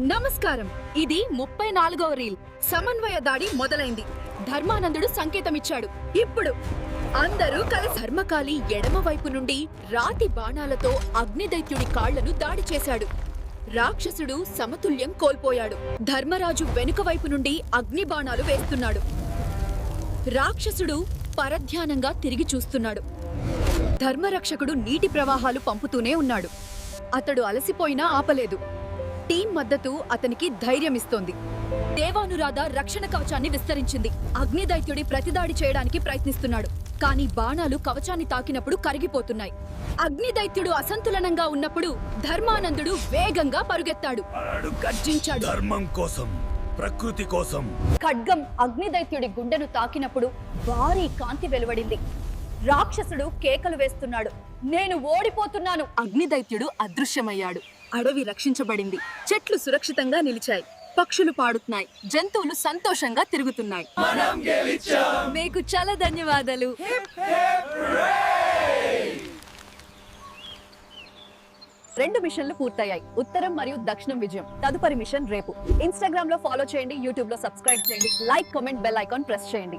నమస్కారం. ఇది ముప్పై నాలుగవ రీల్. సమన్వయ దాడి మొదలైంది. ధర్మానందుడు సంకేతమిచ్చాడు. ఇప్పుడు అందరూ కలిసి ధర్మకాలి ఎడమ వైపు నుండి రాతి బాణాలతో అగ్నిదైత్యుడి కాళ్ళను దాడి చేశాడు. రాక్షసుడు సమతుల్యం కోల్పోయాడు. ధర్మరాజు వెనుక వైపు నుండి అగ్ని బాణాలు వేస్తున్నాడు. రాక్షసుడు పరధ్యానంగా తిరిగి చూస్తున్నాడు. ధర్మరక్షకుడు నీటి ప్రవాహాలు పంపుతూనే ఉన్నాడు. అతడు అలసిపోయినా ఆపలేదు. టీం మద్దతు అతనికి ధైర్యమిస్తోంది. దేవానురాధ రక్షణ కవచాన్ని విస్తరించింది. అగ్నిదైత్యుడి ప్రతిదాడి చేయడానికి ప్రయత్నిస్తున్నాడు. కానీ బాణాలు కవచాన్ని తాకినప్పుడు కరిగిపోతున్నాయి. అగ్నిదైత్యుడు అసంతులనంగా ఉన్నప్పుడు ధర్మానందుడు వేగంగా పరుగెత్తాడు. గర్జించాడు ధర్మం కోసం ప్రకృతి కోసం. ఖడ్గం అగ్నిదైత్యుడి గుండెను తాకినప్పుడు భారీ కాంతి వెలువడింది. రాక్షసుడు కేకలు వేస్తున్నాడు. నేను ఓడిపోతున్నాను. అగ్నిదైత్యుడు అదృశ్యమయ్యాడు. అడవి రక్షించబడింది. చెట్లు సురక్షితంగా నిలిచాయి. పక్షులు పాడుతున్నాయి. జంతువులు సంతోషంగా తిరుగుతున్నాయి. మీకు చాలా ధన్యవాదాలు. రెండు మిషన్లు పూర్తయ్యాయి. ఉత్తరం మరియు దక్షిణం విజయం. తదుపరి మిషన్ రేపు. ఇన్స్టాగ్రామ్లో ఫాలో చేయండి యూట్యూబ్లో సబ్స్క్రైబ్ చేయండి like comment bell icon press చేయండి.